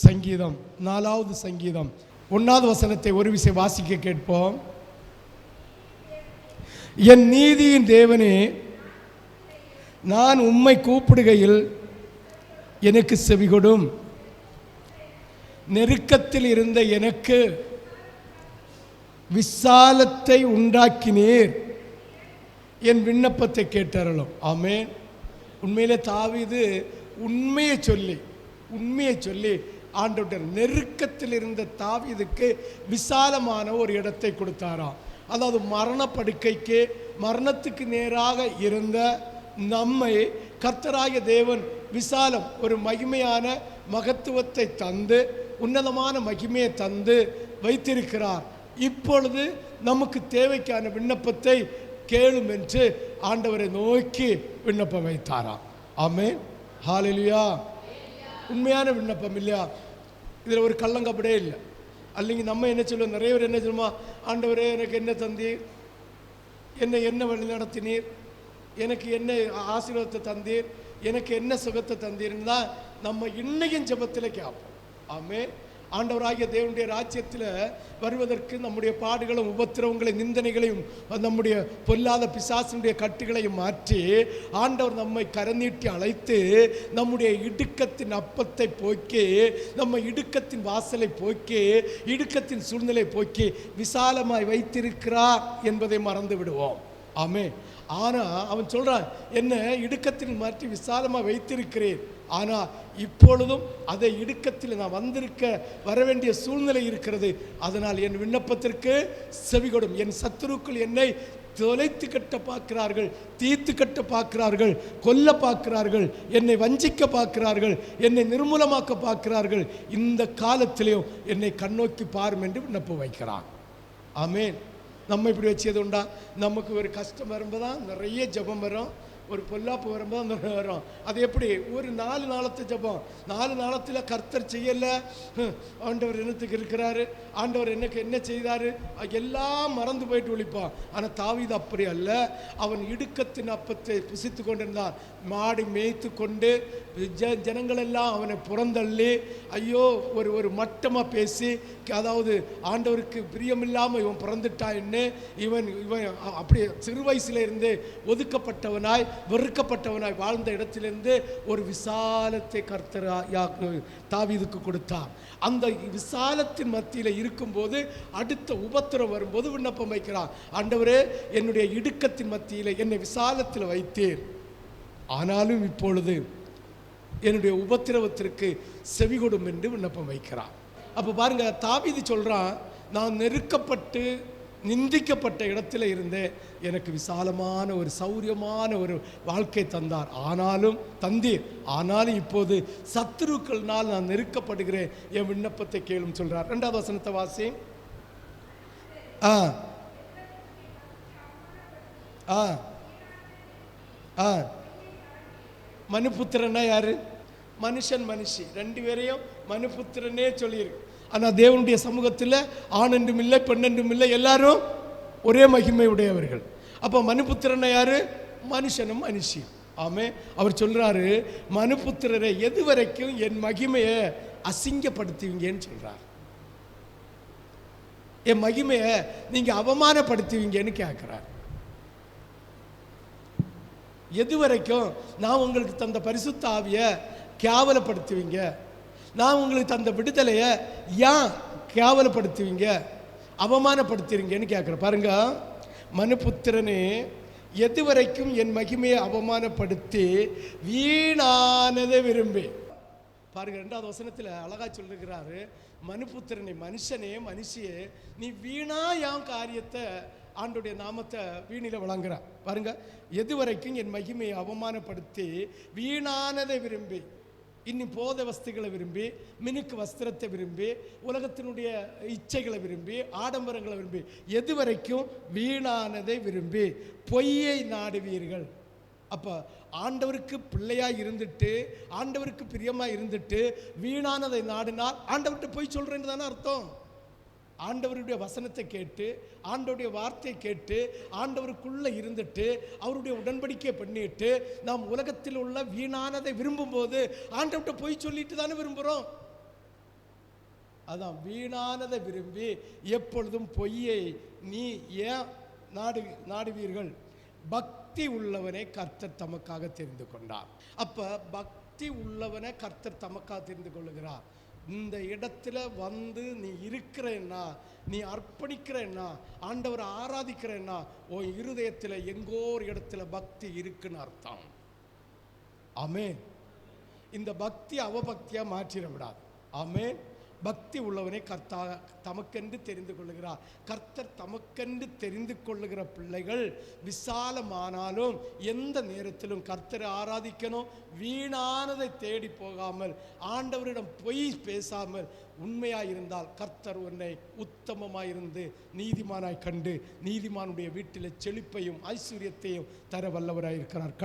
சங்கீதம் நாலாவது சங்கீதம். ஒன்றாவது வசனத்தை ஒரு விசை வாசிக்க கேட்போம். என் நீதியின் தேவனே நான் உம்மை கூப்பிடுகையில் எனக்கு செவிகொடும். நெருக்கத்தில் இருந்த எனக்கு விசாலத்தை உண்டாக்கினீர். என் விண்ணப்பத்தை கேட்டறலும் ஆமேன். உண்மையிலே தாவிது உண்மையை சொல்லி உண்மையை சொல்லி ஆண்டோட்டர் நெருக்கத்தில் இருந்த தாவியதுக்கு விசாலமான ஒரு இடத்தை கொடுத்தாராம். அதாவது மரண படுக்கைக்கு மரணத்துக்கு நேராக இருந்த நம்மை கர்த்தராய தேவன் விசாலம் ஒரு மகிமையான மகத்துவத்தை தந்து உன்னதமான மகிமையை தந்து வைத்திருக்கிறார். இப்பொழுது நமக்கு தேவைக்கான விண்ணப்பத்தை கேளும் என்று ஆண்டவரை நோக்கி விண்ணப்பம் வைத்தாராம். ஆமே ஹாலிலியா உண்மையான விண்ணப்பம் இல்லையா? இதில் ஒரு கள்ளங்கப்படே இல்லை. அல்லைங்க நம்ம என்ன சொல்லுவோம்? நிறைய பேர் என்ன சொல்லுமா ஆண்டவரே எனக்கு என்ன தந்தீர் என்னை என்ன வழி நடத்தினீர்? எனக்கு என்ன ஆசீர்வாதத்தை தந்தீர்? எனக்கு என்ன சுகத்தை தந்தீர்னு தான் நம்ம இன்னையும் ஜபத்தில் கேட்போம். ஆமே ஆண்டவராகிய தேவனுடைய ராஜ்யத்தில் வருவதற்கு நம்முடைய பாடுகளும் உபத்திரவங்களையும் நிந்தனைகளையும் நம்முடைய பொல்லாத பிசாசினுடைய கட்டுகளையும் மாற்றி ஆண்டவர் நம்மை கரநீட்டி அழைத்து நம்முடைய இடுக்கத்தின் அப்பத்தை போக்கி நம்ம இடுக்கத்தின் வாசலை போக்கி இடுக்கத்தின் சூழ்நிலை போக்கி விசாலமாய் வைத்திருக்கிறார் என்பதை மறந்து விடுவோம் ஆமே ஆனால் அவன் சொல்கிறான் என்ன இடுக்கத்தில் மாற்றி விசாலமாக வைத்திருக்கிறேன். ஆனால் இப்பொழுதும் அதை இடுக்கத்தில் நான் வந்திருக்க வர வேண்டிய சூழ்நிலை இருக்கிறது. அதனால் என் விண்ணப்பத்திற்கு செவிகொடும். என் சத்துருக்கள் என்னை தொலைத்து கட்ட பார்க்கிறார்கள் தீர்த்து கட்ட பார்க்கிறார்கள் கொல்ல பார்க்கிறார்கள் என்னை வஞ்சிக்க பார்க்கிறார்கள் என்னை நிர்மூலமாக்க பார்க்கிறார்கள். இந்த காலத்திலேயும் என்னை கண்ணோக்கி பாரும் என்று விண்ணப்பம் வைக்கிறான். ஆமேன். நம்ம இப்படி வச்சது உண்டா? நமக்கு ஒரு கஷ்டம் வரும்போது தான் நிறைய ஜெபம் வரும். ஒரு பொல்லாப்பு வரும்போது அந்த வரும். அது எப்படி? ஒரு நாலு நாளத்து ஜபம். நாலு நாளத்தில் கர்த்தர் செய்யலை. ஆண்டவர் என்னத்துக்கு இருக்கிறாரு? ஆண்டவர் எனக்கு என்ன செய்தார்? எல்லாம் மறந்து போயிட்டு ஒழிப்பான். ஆனால் தாவிது அப்படி அல்ல. அவன் இடுக்கத்தின் அப்பத்தை புசித்து கொண்டிருந்தான். மாடு மேய்த்து கொண்டு ஜ ஜனங்களெல்லாம் அவனை புறந்தள்ளி ஐயோ ஒரு ஒரு மட்டமாக பேசி அதாவது ஆண்டவருக்கு பிரியமில்லாமல் இவன் பிறந்துட்டான்னு இவன் இவன் அப்படி சிறு வயசுல இருந்து ஒதுக்கப்பட்டவனாய் வெறுக்கப்பட்டவனாய் வாழ்ந்த இடத்திலிருந்து ஒரு விசாலத்தை கர்த்தரா தாவிதுக்கு தாவீதுக்கு அந்த விசாலத்தின் மத்தியில் இருக்கும்போது அடுத்த உபத்திரம் வரும்போது விண்ணப்பம் வைக்கிறான் ஆண்டவரே என்னுடைய இடுக்கத்தின் மத்தியில் என்னை விசாலத்தில் வைத்தீர். ஆனாலும் இப்பொழுது என்னுடைய உபத்திரவத்திற்கு செவிகொடும் என்று விண்ணப்பம் வைக்கிறான் அப்போ பாருங்க தாவீது சொல்கிறான் நான் நெருக்கப்பட்டு நிந்திக்கப்பட்ட இடத்துல இருந்தே எனக்கு விசாலமான ஒரு சௌரியமான ஒரு வாழ்க்கை தந்தார். ஆனாலும் தந்தீர். ஆனாலும் இப்போது சத்துருக்கள்னால் நான் நெருக்கப்படுகிறேன். என் விண்ணப்பத்தை கேளும் சொல்றார். ரெண்டாவது வசனத்தை வாசி. ஆ. ஆ. ஆ. மனுபுத்திரனா யாரு? மனுஷன் மனுஷி. ரெண்டு பேரையும் மனுபுத்திரனே சொல்லியிருக்கு. ஆனால் தேவனுடைய சமூகத்தில் ஆண் என்றும் இல்லை பெண் என்றும் இல்லை எல்லாரும் ஒரே மகிமை உடையவர்கள். அப்போ மனுபுத்திரனை யாரு? மனுஷனும் மனுஷியும். ஆமே. அவர் சொல்றாரு மனுபுத்திரரை எது வரைக்கும் என் மகிமையை அசிங்கப்படுத்துவீங்கன்னு சொல்றார். என் மகிமையை நீங்க அவமானப்படுத்துவீங்கன்னு கேட்கிறார் எது வரைக்கும் நான் உங்களுக்கு தந்த பரிசுத்த ஆவியை கேவலப்படுத்துவீங்க. நான் உங்களுக்கு தந்த விடுதலையை ஏன் கேவலப்படுத்துவீங்க? அவமானப்படுத்துறீங்கன்னு கேட்குறேன் பாருங்க மனுபுத்திரனே எது வரைக்கும் என் மகிமையை அவமானப்படுத்தி வீணானதை விரும்பி. பாருங்க ரெண்டாவது வசனத்தில் அழகா சொல்லிருக்கிறாரு மனுபுத்திரனை மனுஷனே மனுஷியே நீ வீணா என் காரியத்தை ஆண்டுடைய நாமத்தை வீணில வழங்குற. பாருங்க எது வரைக்கும் என் மகிமையை அவமானப்படுத்தி வீணானதை விரும்பி. இன்னும் போத வஸ்துகளை விரும்பி மினுக்கு வஸ்திரத்தை விரும்பி உலகத்தினுடைய இச்சைகளை விரும்பி ஆடம்பரங்களை விரும்பி எது வரைக்கும் வீணானதை விரும்பி பொய்யை நாடுவீர்கள். அப்போ ஆண்டவருக்கு பிள்ளையாக இருந்துட்டு ஆண்டவருக்கு பிரியமாக இருந்துட்டு வீணானதை நாடினால் ஆண்டவர்கிட்ட பொய் சொல்கிறேன்னு தானே அர்த்தம்? ஆண்டவருடைய வசனத்தை கேட்டு ஆண்டவருடைய வார்த்தையை கேட்டு ஆண்டவருக்குள்ளே இருந்துட்டு அவருடைய உடன்படிக்கை பண்ணிட்டு நாம் உலகத்தில் உள்ள வீணானதை விரும்பும்போது ஆண்டவர்கிட்ட போய் சொல்லிட்டு தானே விரும்புகிறோம் அதான் வீணானதை விரும்பி எப்பொழுதும் பொய்யை நீ ஏன் நாடு நாடுவீர்கள்? பக்தி உள்ளவனை கர்த்தர் தமக்காக தெரிந்து கொண்டார். அப்ப பக்தி உள்ளவனை கர்த்தர் தமக்காக தெரிந்து கொள்ளுகிறார். இந்த இடத்துல வந்து நீ இருக்கிறேன்னா நீ அர்ப்பணிக்கிறேன்னா ஆண்டவரை ஆராதிக்கிறேன்னா உன் இருதயத்தில் எங்கோ ஒரு இடத்துல பக்தி இருக்குன்னு அர்த்தம். ஆமே இந்த பக்தி அவபக்தியாக மாற்றிட விடாது. ஆமென். பக்தி உள்ளவனை கர்த்தா தமக்கென்று தெரிந்து கொள்ளுகிறார். கர்த்தர் தமக்கென்று தெரிந்து கொள்ளுகிற பிள்ளைகள் விசாலமானாலும் எந்த நேரத்திலும் கர்த்தரை ஆராதிக்கணும் வீணானதை தேடி போகாமல் ஆண்டவரிடம் பொய் பேசாமல் உண்மையாக இருந்தால் கர்த்தர் உன்னை உத்தமமாயிருந்து நீதிமானாய் கண்டு நீதிமானுடைய வீட்டில் செழிப்பையும் ஐஸ்வர்யத்தையும் தர வல்லவராயிருக்கிறார்.